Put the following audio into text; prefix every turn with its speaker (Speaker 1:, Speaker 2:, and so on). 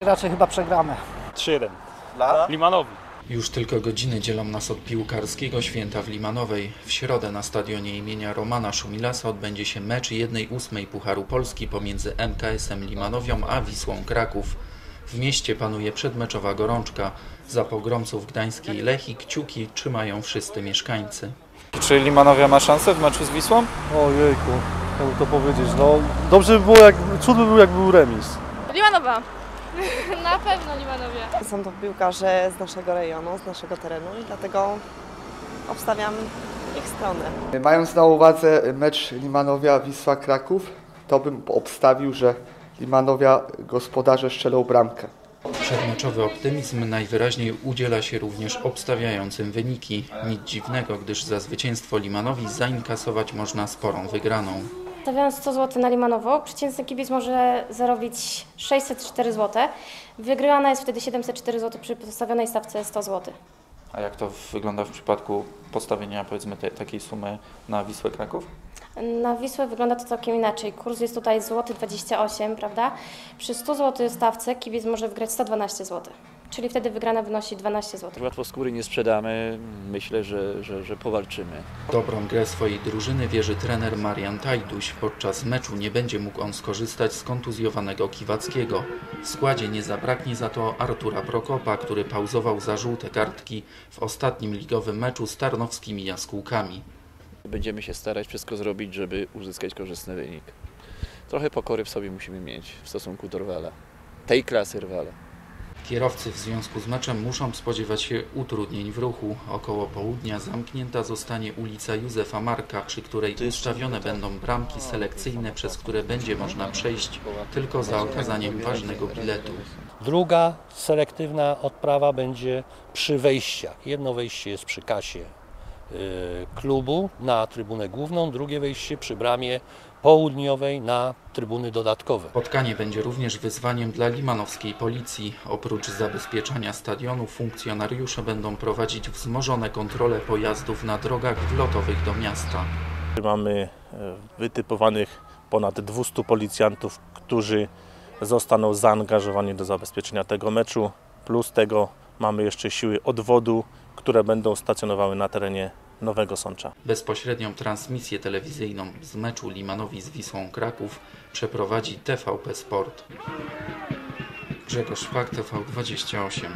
Speaker 1: Raczej chyba przegramy.
Speaker 2: 3-1.
Speaker 3: Dla?
Speaker 2: Limanowi.
Speaker 4: Już tylko godziny dzielą nas od piłkarskiego święta w Limanowej. W środę na stadionie imienia Romana Szumilasa odbędzie się mecz 1-8 Pucharu Polski pomiędzy MKS-em Limanowią a Wisłą Kraków. W mieście panuje przedmeczowa gorączka. Za pogromców gdańskiej Lechii kciuki trzymają wszyscy mieszkańcy.
Speaker 3: Czy Limanowia ma szansę w meczu z Wisłą?
Speaker 5: Ojejku, jakby to powiedzieć, no dobrze by było, jak, cud by był, jak był remis.
Speaker 6: Limanowa. Na pewno Limanowie.
Speaker 7: Są to piłkarze z naszego rejonu, z naszego terenu i dlatego obstawiam ich stronę.
Speaker 8: Mając na uwadze mecz Limanowia-Wisła Kraków, to bym obstawił, że Limanowia gospodarze strzelą bramkę.
Speaker 4: Przedmeczowy optymizm najwyraźniej udziela się również obstawiającym wyniki. Nic dziwnego, gdyż za zwycięstwo Limanowi zainkasować można sporą wygraną.
Speaker 9: Stawiając 100 zł na Limanowo, przeciętny kibic może zarobić 604 zł. Wygrywana jest wtedy 704 zł przy postawionej stawce 100 zł.
Speaker 3: A jak to wygląda w przypadku postawienia powiedzmy te, takiej sumy na Wisłę Kraków?
Speaker 9: Na Wisłę wygląda to całkiem inaczej. Kurs jest tutaj złoty 28, prawda? Przy 100 zł stawce kibic może wygrać 112 zł. Czyli wtedy wygrana wynosi 12 zł.
Speaker 10: Łatwo skóry nie sprzedamy. Myślę, że, że, że powalczymy.
Speaker 4: Dobrą grę swojej drużyny wierzy trener Marian Tajduś. Podczas meczu nie będzie mógł on skorzystać z kontuzjowanego Kiwackiego. W składzie nie zabraknie za to Artura Prokopa, który pauzował za żółte kartki w ostatnim ligowym meczu z tarnowskimi jaskółkami.
Speaker 10: Będziemy się starać wszystko zrobić, żeby uzyskać korzystny wynik. Trochę pokory w sobie musimy mieć w stosunku do rywala. Tej klasy rywala.
Speaker 4: Kierowcy w związku z meczem muszą spodziewać się utrudnień w ruchu. Około południa zamknięta zostanie ulica Józefa Marka, przy której ustawione będą bramki selekcyjne, przez które będzie można przejść tylko za okazaniem ważnego biletu.
Speaker 11: Druga selektywna odprawa będzie przy wejściach. Jedno wejście jest przy kasie klubu na trybunę główną, drugie wejście przy bramie południowej na trybuny dodatkowe.
Speaker 4: Spotkanie będzie również wyzwaniem dla limanowskiej policji. Oprócz zabezpieczania stadionu, funkcjonariusze będą prowadzić wzmożone kontrole pojazdów na drogach wlotowych do miasta.
Speaker 12: Mamy e, wytypowanych ponad 200 policjantów, którzy zostaną zaangażowani do zabezpieczenia tego meczu. Plus tego mamy jeszcze siły odwodu, które będą stacjonowały na terenie Nowego Sącza.
Speaker 4: Bezpośrednią transmisję telewizyjną z meczu Limanowi z Wisłą Kraków przeprowadzi TVP Sport. Grzegorz Szpak, TV28.